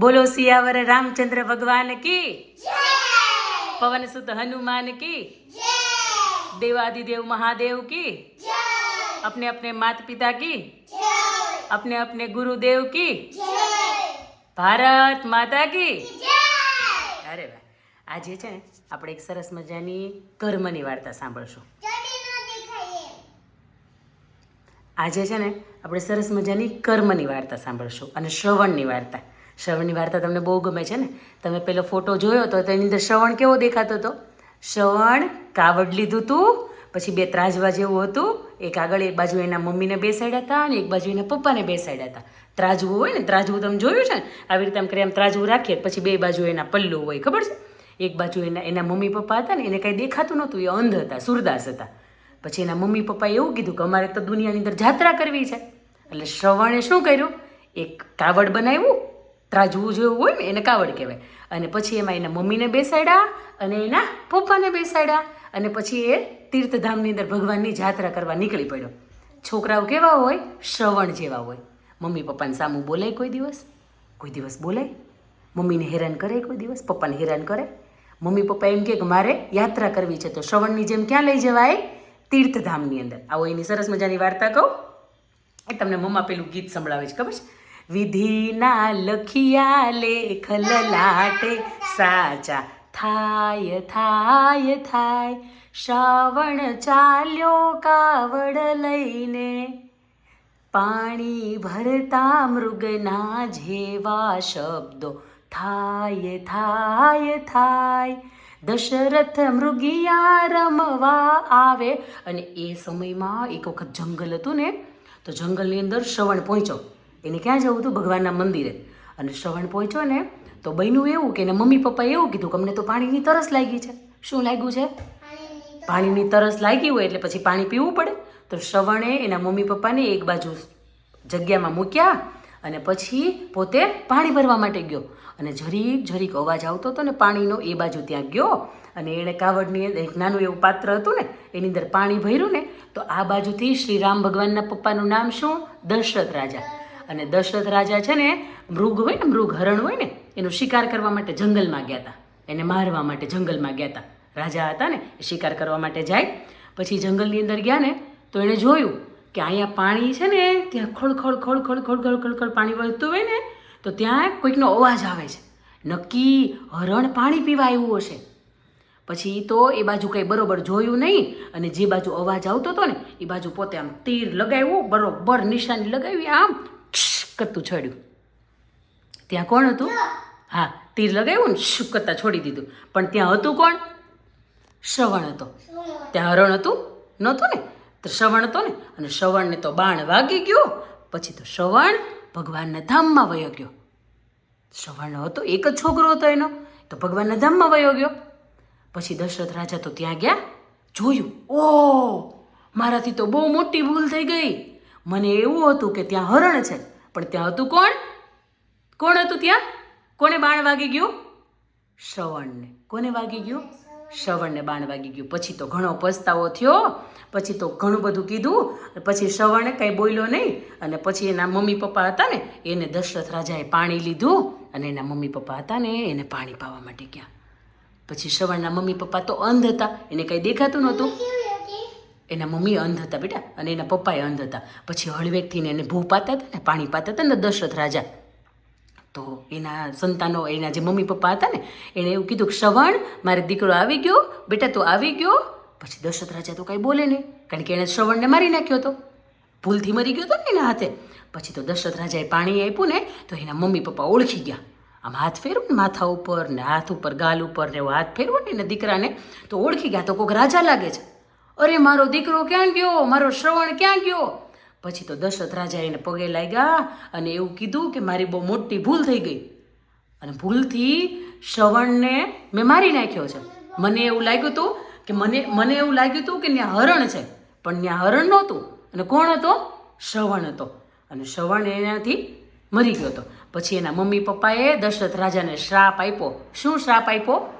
બોલો સિયાવર રામચંદ્ર ભગવાન કી પવન સુત હનુમાન કી देवादिदेव महादेव की अपने अपने माता पिता की अपने अपने गुरुदेव की ભારત માતા કી અરે વાહ આજે છે ને આપણે એક સરસ મજાની કર્મની વાર્તા સાંભળશું આજે છે ને આપણે સરસ મજાની કર્મની વાર્તા સાંભળશું અને શ્રવણની વાર્તા શ્રવણની વાર્તા તમને બહુ ગમે છે ને? તમે પેલો ફોટો જોયો તો તેની અંદર શ્રવણ કેવો દેખાતો હતો? શ્રવણ કાવડ લીધું હતું પછી બે ત્રાજવા જેવું હતું. એક આગળ એક બાજુ એના મમ્મીને બેસાડ્યા હતા અને એક બાજુ એના પપ્પાને બેસાડ્યા હતા. ત્રાજવું હોય ને, ત્રાજવું તમે જોયું છે ને? આવી રીતે આમ કરી આમ ત્રાજવું રાખીએ પછી બે બાજુ એના પલ્લુ હોય, ખબર છે? એક બાજુ એના એના મમ્મી પપ્પા હતા ને, એને કાંઈ દેખાતું નહોતું, એ અંધ હતા, સુરદાસ હતા. પછી એના મમ્મી પપ્પાએ એવું કીધું કે અમારે તો દુનિયાની અંદર જાત્રા કરવી છે. એટલે શ્રવણે શું કર્યું? એક કાવડ બનાવ્યું ત્રાજવું જેવું હોય ને એને કાવડ કહેવાય. અને પછી એમાં એના મમ્મીને બેસાડ્યા અને એના પપ્પાને બેસાડ્યા. અને પછી એ તીર્થધામની અંદર ભગવાનની જાત્રા કરવા નીકળી પડ્યો. છોકરાઓ કેવા હોય? શ્રવણ જેવા હોય. મમ્મી પપ્પાને સામું બોલાય કોઈ દિવસ? કોઈ દિવસ બોલાય? મમ્મીને હેરાન કરે કોઈ દિવસ? પપ્પાને હેરાન કરે? મમ્મી પપ્પા એમ કે મારે યાત્રા કરવી છે તો શ્રવણની જેમ ક્યાં લઈ જવાય? તીર્થધામની અંદર. આવો એની સરસ મજાની વાર્તા કહું. એ તમને મમ્મા પેલું ગીત સંભળાવે છે, ખબર છે? વિધિના લખિયા લેખ લલાટે સાચા થાય થાય થાય. શ્રાવણ ચાલ્યો કાવડ લઈને, પાણી ભરતા મૃગના જેવા શબ્દો થાય થાય થાય. દશરથ મૃગિયા રમવા આવે અને એ સમયમાં એક વખત જંગલ હતું ને, તો જંગલની અંદર શ્રવણ પહોંચ્યો. એને ક્યાં જવું હતું ભગવાનના મંદિરે. અને શ્રવણ પહોંચ્યો ને, તો બન્યું એવું કે એને મમ્મી પપ્પાએ એવું કીધું કે અમને તો પાણીની તરસ લાગી છે. શું લાગ્યું છે? પાણીની તરસ લાગી હોય એટલે પછી પાણી પીવું પડે. તો શ્રવણે એના મમ્મી પપ્પાને એક બાજુ જગ્યામાં મૂક્યા અને પછી પોતે પાણી ભરવા માટે ગયો. અને જરીક જરીક અવાજ આવતો હતો ને, પાણીનો એ બાજુ ત્યાં ગયો. અને એણે કાવડની એક નાનું એવું પાત્ર હતું ને, એની અંદર પાણી ભર્યું ને, તો આ બાજુથી શ્રી રામ ભગવાનના પપ્પાનું નામ શું? દશરથ રાજા. અને દશરથ રાજા છે ને, મૃગ હોય ને મૃગ હરણ હોય ને, એનો શિકાર કરવા માટે જંગલમાં ગયા હતા. એને મારવા માટે જંગલમાં ગયા હતા. રાજા હતા ને, એ શિકાર કરવા માટે જાય. પછી જંગલની અંદર ગયા ને, તો એણે જોયું કે અહીંયા પાણી છે ને, ત્યાં ખળખળ ખળખળ ખળખળ ખળખળ પાણી વહેતું હોય ને, તો ત્યાં કોઈકનો અવાજ આવે છે. નક્કી હરણ પાણી પીવા આવ્યું હશે. પછી તો એ બાજુ કંઈ બરોબર જોયું નહીં, અને જે બાજુ અવાજ આવતો હતો ને, એ બાજુ પોતે આમ તીર લગાવ્યું, બરોબર નિશાની લગાવી, આમ કરતું છોડ્યું. ત્યાં કોણ હતું? હા તીર લગાવ્યું ને શું કરતા છોડી દીધું. પણ ત્યાં હતું કોણ? શ્રવણ હતો. ત્યાં હરણ હતું? નહોતું ને? તો શ્રવણ હતો ને? અને શ્રવણને તો બાણ વાગી ગયો. પછી તો શ્રવણ ભગવાનના ધામમાં વયો ગયો. શ્રવણ હતો એક જ છોકરો હતો એનો. તો ભગવાનના ધામમાં વયો ગયો. પછી દશરથ રાજા તો ત્યાં ગયા. જોયું ઓ મારાથી તો બહુ મોટી ભૂલ થઈ ગઈ. મને એવું હતું કે ત્યાં હરણ છે. પણ ત્યાં હતું કોણ? કોણ હતું ત્યાં? કોને બાણ વાગી ગયું? શ્રવણને. કોને વાગી ગયું? શ્રવણને બાણ વાગી ગયું. પછી તો ઘણો પસ્તાવો થયો, પછી તો ઘણું બધું કીધું, પછી શ્રવણે કંઈ બોલ્યો નહીં, અને પછી એના મમ્મી પપ્પા હતા ને, એને દશરથ રાજાએ પાણી લીધું, અને એના મમ્મી પપ્પા હતા ને, એને પાણી પાવા માટે ગયા. પછી શ્રવણના મમ્મી પપ્પા તો અંધ હતા, એને કંઈ દેખાતું નહોતું. એના મમ્મી અંધ હતા બેટા અને એના પપ્પાએ અંધ હતા. પછી હળવેકથી એને ભૂ પાતા હતા ને, પાણી પાતા હતા ને, દશરથ રાજા. તો એના સંતાનો, એના જે મમ્મી પપ્પા હતા ને એણે એવું કીધું કે, શ્રવણ, મારે દીકરો આવી ગયો, બેટા તું આવી ગયો. પછી દશરથ રાજા તો કાંઈ બોલે નહીં, કારણ કે એણે શ્રવણને મારી નાખ્યો હતો ભૂલથી મરી ગયો હતો ને એના હાથે. પછી તો દશરથ રાજાએ પાણી આપ્યું ને, તો એના મમ્મી પપ્પા ઓળખી ગયા. આમ હાથ ફેરવું ને માથા ઉપર ને હાથ ઉપર, ગાલ ઉપર ને હાથ ફેરવો ને એના દીકરાને, તો ઓળખી ગયા તો કોઈક રાજા લાગે છે. અરે, મારો દીકરો ક્યાં ગયો? મારો શ્રવણ ક્યાં ગયો? પછી તો દશરથ રાજા એને પગે લાગ્યા અને એવું કીધું કે મારી બહુ મોટી ભૂલ થઈ ગઈ. અને ભૂલથી શ્રવણને મેં મારી નાખ્યો છે. મને એવું લાગ્યું હતું કે મને મને એવું લાગ્યું હતું કે ત્યાં હરણ છે, પણ ત્યાં હરણ નહોતું. અને કોણ હતો? શ્રવણ હતો. અને શ્રવણ એનાથી મરી ગયો હતો. પછી એના મમ્મી પપ્પાએ દશરથ રાજાને શ્રાપ આપ્યો. શું શ્રાપ આપ્યો?